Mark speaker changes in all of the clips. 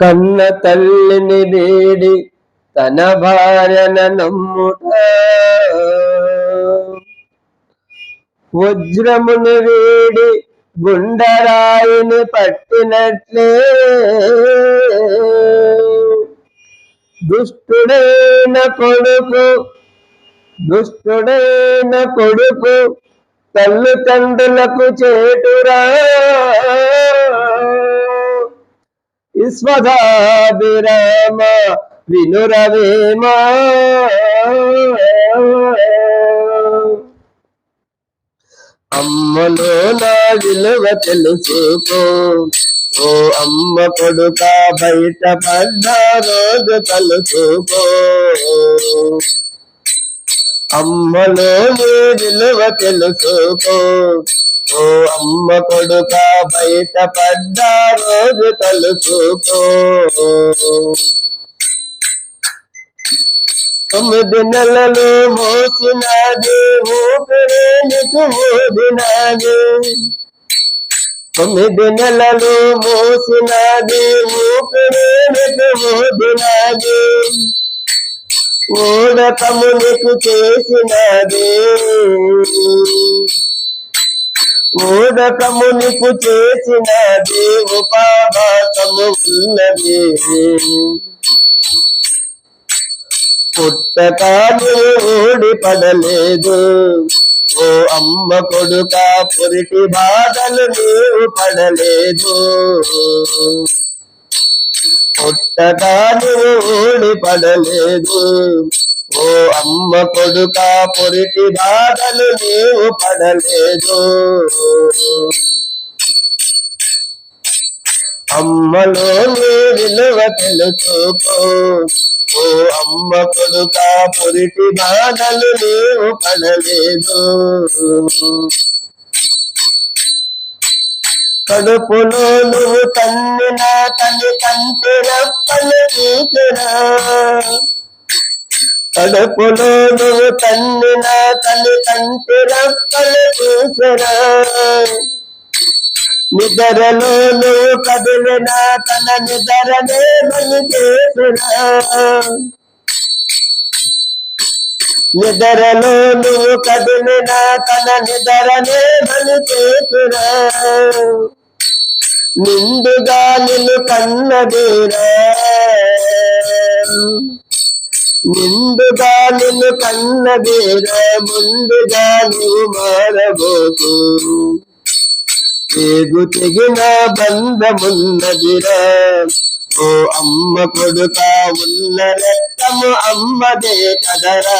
Speaker 1: కన్న తల్లిని వేడి తన భార్యన నమ్ముట. వజ్రముని వేడి గుండరాయిని పట్టినట్లే. దుష్టుడైన కొడుకు దుష్టుడైన కొడుకు తల్లిదండ్రులకు చేటురా. విశ్వధాభిరామ వినురవేమ. అమ్మలో నా విలువ తెలుసుకో. ఓ అమ్మ కొడుక బయట పడ్డ రోజు తలుసుకో అమ్మలో నీ విలువ తెలుసుకో. ఓ అమ్మ కొడుక బయట పడ్డ రోజు తలుచుకో. తొమ్మిది నెలలు మోసినది నీకు ఊదినది. తొమ్మిది నెలలు మోసినది ఊపిరేనికి ఊదినది. ఊడకమునికి చేసినది. ఊడకమునికి చేసిన ఉపావాసము ఉన్నది. పుట్టకాలు ఓడి పడలేదు ఓ అమ్మ కొడుక పురిటి బాధలు నీవు పడలేదు. పుట్టకాలు ఓడి పడలేదు ఓ అమ్మ కొడుక పొరిటి బాధలు నీవు పడలేదు. అమ్మలో నీ విలువ తెలుసుకో. ఓ అమ్మ కొడుక పొరిటి బాధలు నీవు పడలేదు. కడుపులో నువ్వు తన్నున తల్లి కంటే రప్పలు చూసినా. కడుపులో నువ్వు తన్నిన తల్లి కంటి రప్పలు చూసరా నిద్రలో నువ్వు కదిలిన తన నిద్రనే బలి చేసురా నిద్రలో నువ్వు కదిలిన తన నిద్రనే బలి చేసురా నిండుగా నిన్ను కన్నదేరా ముందుగా నిన్ను కన్న కన్నదేరా ముందుగా నువ్వు మారబోకు తెగు తెగిన బంధమున్నదిరా. ఓ అమ్మ కొడుక ఉన్న రక్తము అమ్మదే కదరా.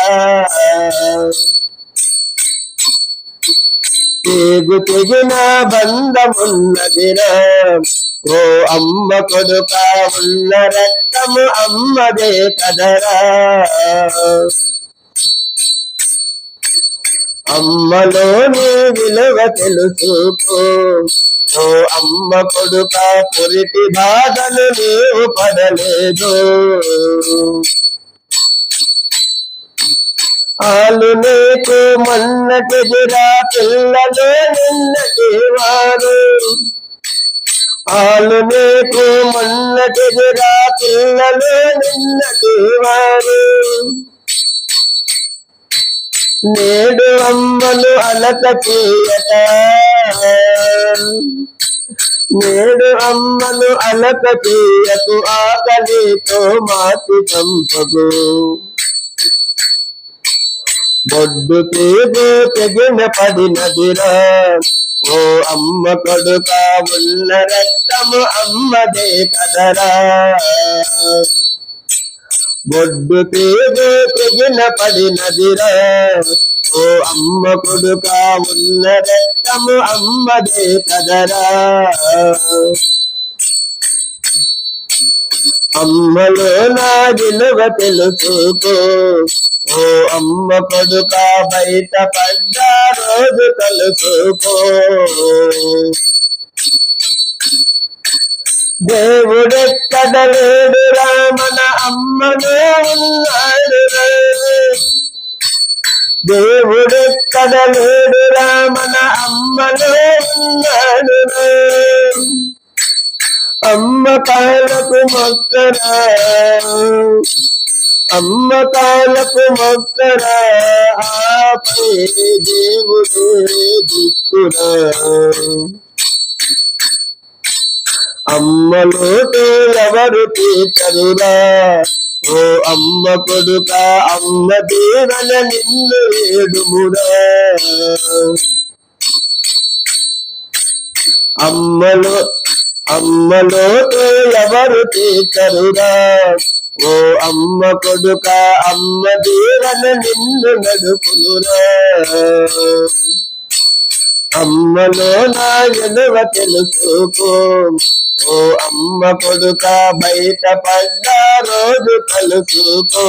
Speaker 1: తెగు తెగిన బంధమున్నదిరా. ఓ అమ్మ కొడుక ఉన్న రక్తము అమ్మదే కదరా. అమ్మలోని విలువ తెలుసుకో. ఓ అమ్మ కొడుక పురిటి బాధలు నీవు పడలేదు. ఆలు నీకు మొన్నటిదిరా పిల్లలు నిన్నటి వారు. ఆలు నీకు మొన్నటిదిరా పిల్లలు నిన్నటి వారు నేడు అమ్మలు అలక తీయట. నేడు అమ్మలు అలక తీయకు ఆకలితో మాతి చంపదు. బొడ్డు తీగు తెగిన పడినదిరా ఓ అమ్మ కొడుక ఉన్న రక్తము అమ్మదే కదరా. బొడ్డు పేరు తెగిన పడినదిరా ఓ అమ్మ కొడుక ఉన్న రక్తము అమ్మదే కదరా. అమ్మలో నా విలువ తెలుసుకో. ఓ అమ్మ కొడుక బయట పడ్డ రోజు తెలుసుకో దేవుడెక్కడ లేడు రామన అమ్మనే ఉన్నాడు దేవుడెక్కడ లేడు రామన అమ్మనే ఉన్నాడు అమ్మ కాలకు మొక్కరా. అమ్మకాలకు మొక్కరా ఆపే దేవుడు దిక్కురా. అమ్మలో ఎవరు తీర్చరురా? ఓ అమ్మ కొడుక అమ్మ దీవెన నిన్ను ఏడుమురా. అమ్మలో అమ్మలో ఎవరు తీర్చరురా? ఓ అమ్మ కొడుక అమ్మ దీవెన నిన్ను నడుపునురా. అమ్మలో నా ఎదువ తెలుసుకో. ఓ అమ్మ కొడుక బయట పడ్డ రోజు కలుసుకో